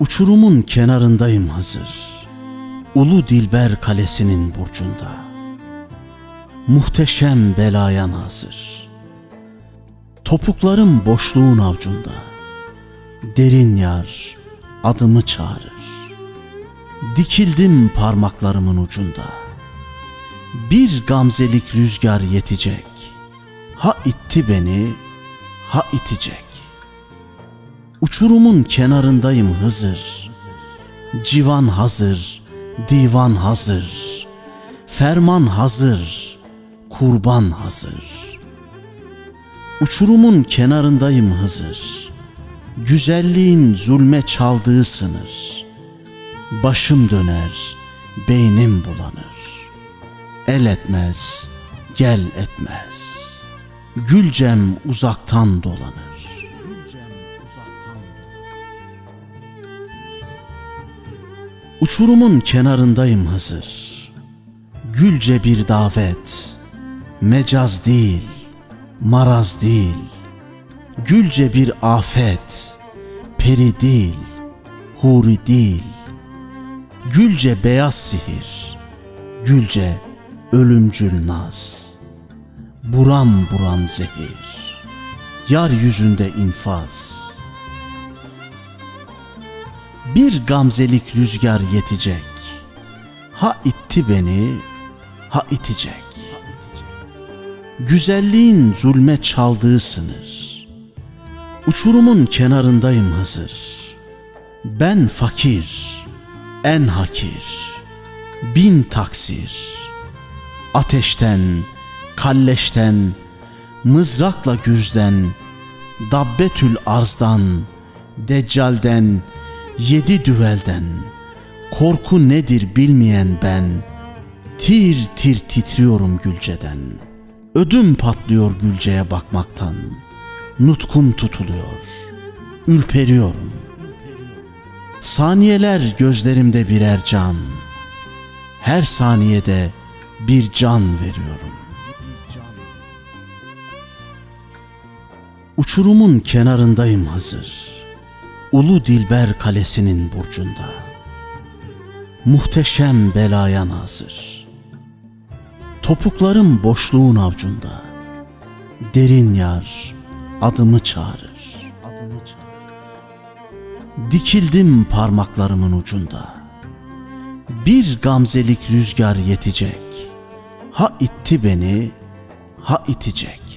Uçurumun kenarındayım hazır. Ulu Dilber Kalesi'nin burcunda. Muhteşem belaya nazır. Topuklarım boşluğun avcunda. Derin yar adımı çağırır. Dikildim parmaklarımın ucunda. Bir gamzelik rüzgar yetecek. Ha itti beni, ha itecek. Uçurumun kenarındayım Hızır. Civan hazır, divan hazır. Ferman hazır, kurban hazır. Uçurumun kenarındayım Hızır. Güzelliğin zulme çaldığı sınır. Başım döner, beynim bulanır. El etmez, gel etmez. Gülcem uzaktan dolanır. Uçurumun kenarındayım Hızır. Gülce bir davet. Mecaz değil, maraz değil. Gülce bir afet. Peri değil, huri değil. Gülce beyaz sihir. Gülce ölümcül naz. Buram buram zehir. Yar yüzünde infaz. Bir gamzelik rüzgar yetecek. Ha itti beni, ha itecek. Güzelliğin zulme çaldığı sınır. Uçurumun kenarındayım Hızır. Ben fakir, en hakir, bin taksir. Ateşten, kalleşten, mızrakla gürzden, dabbetül arzdan, deccalden, yedi düvelden, korku nedir bilmeyen ben, tir tir titriyorum Gülce'den. Ödüm patlıyor Gülce'ye bakmaktan, nutkum tutuluyor, ürperiyorum. Saniyeler gözlerimde birer can, her saniyede bir can veriyorum. Uçurumun kenarındayım hazır. Ulu Dilber Kalesi'nin burcunda. Muhteşem belaya nazır. Topuklarım boşluğun avcunda. Derin yar adımı çağırır. Dikildim parmaklarımın ucunda. Bir gamzelik rüzgar yetecek. Ha itti beni, ha itecek.